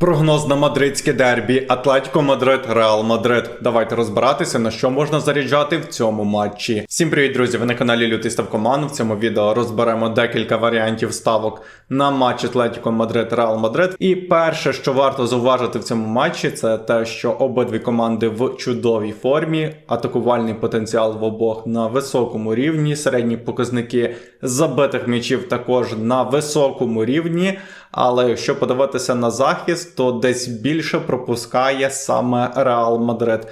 Прогноз на мадридське дербі Атлетіко Мадрид, Реал Мадрид. Давайте розбиратися, на що можна заряджати в цьому матчі. Всім привіт, друзі! Ви на каналі Лютий Ставкоман. В цьому відео розберемо декілька варіантів ставок на матч Атлетіко Мадрид, Реал Мадрид. І перше, що варто зауважити в цьому матчі, це те, що обидві команди в чудовій формі, атакувальний потенціал в обох на високому рівні, середні показники забитих м'ячів також на високому рівні. Але якщо подивитися на захист, то десь більше пропускає саме Реал Мадрид.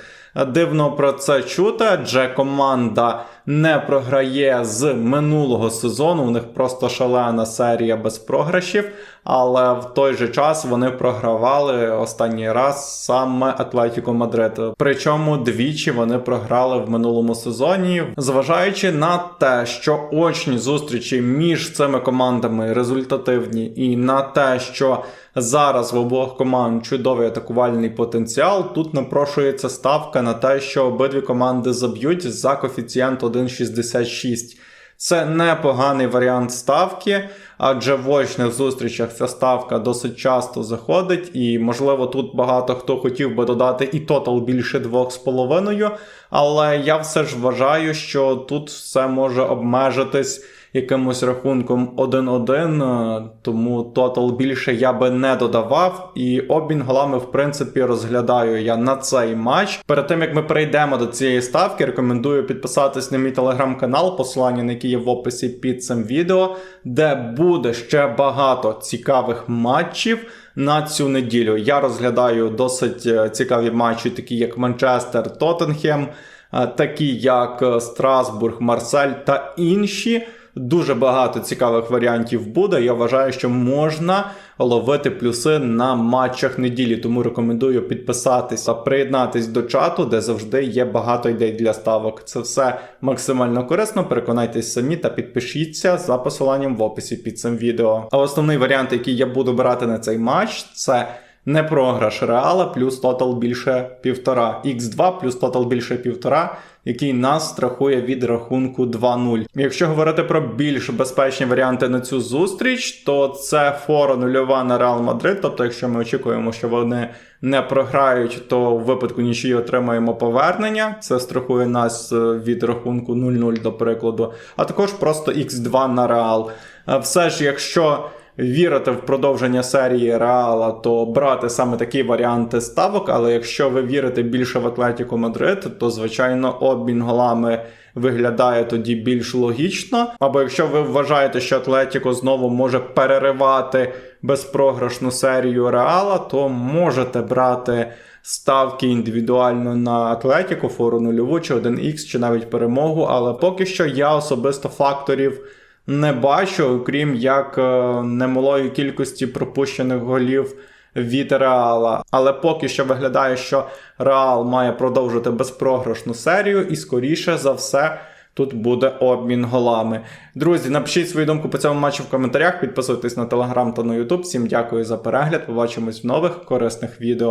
Дивно про це чути, адже команда не програє з минулого сезону. У них просто шалена серія без програшів, але в той же час вони програвали останній раз саме Атлетіко Мадрид. Причому двічі вони програли в минулому сезоні, зважаючи на те, що очні зустрічі між цими командами результативні, і на те, що зараз в обох команд чудовий атакувальний потенціал. Тут напрошується ставка на те, що обидві команди заб'ють за коефіцієнт 1,66. Це непоганий варіант ставки, адже в очних зустрічах ця ставка досить часто заходить, і, можливо, тут багато хто хотів би додати і тотал більше 2,5, але я все ж вважаю, що тут все може обмежитись якимось рахунком 1-1, е, тому тотал більше я би не додавав. І обмін голами, в принципі, розглядаю я на цей матч. Перед тим як ми перейдемо до цієї ставки, рекомендую підписатись на мій телеграм-канал, посилання на який є в описі під цим відео, де буде ще багато цікавих матчів. На цю неділю я розглядаю досить е, цікаві матчі, такі як Манчестер, Тоттенхем, е, такі як е, Страсбург, Марсель та інші. Дуже багато цікавих варіантів буде. Я вважаю, що можна ловити плюси на матчах неділі. Тому рекомендую підписатись та приєднатись до чату, де завжди є багато ідей для ставок. Це все максимально корисно. Переконайтесь самі та підпишіться за посиланням в описі під цим відео. А основний варіант, який я буду брати на цей матч, це. Не програш реала плюс тотал більше півтора. Х2 плюс тотал більше півтора, який нас страхує від рахунку 2-0. Якщо говорити про більш безпечні варіанти на цю зустріч, то це фора нульова на Реал Мадрид. Тобто, якщо ми очікуємо, що вони не програють, то в випадку нічиї отримаємо повернення. Це страхує нас е, від рахунку 0-0, до прикладу. А також просто Х2 на Реал. Е, Все ж, якщо вірити в продовження серії Реала, то брати саме такі варіанти ставок. Але якщо ви вірите більше в Атлетіко Мадрид, то звичайно обмін голами виглядає тоді більш логічно. Або якщо ви вважаєте, що Атлетіко знову може переривати безпрограшну серію Реала, то можете брати. Ставки індивідуально на Атлетіко, фору нульову, чи 1х, чи навіть перемогу, але поки що я особисто факторів не бачу, окрім як е, немалої кількості пропущених голів від Реала. Але поки що виглядає, що Реал має продовжити безпрограшну серію, і скоріше за все. Тут буде обмін голами. Друзі, напишіть свою думку по цьому матчу в коментарях, підписуйтесь на телеграм та на ютуб. Всім дякую за перегляд. Побачимось в нових корисних відео.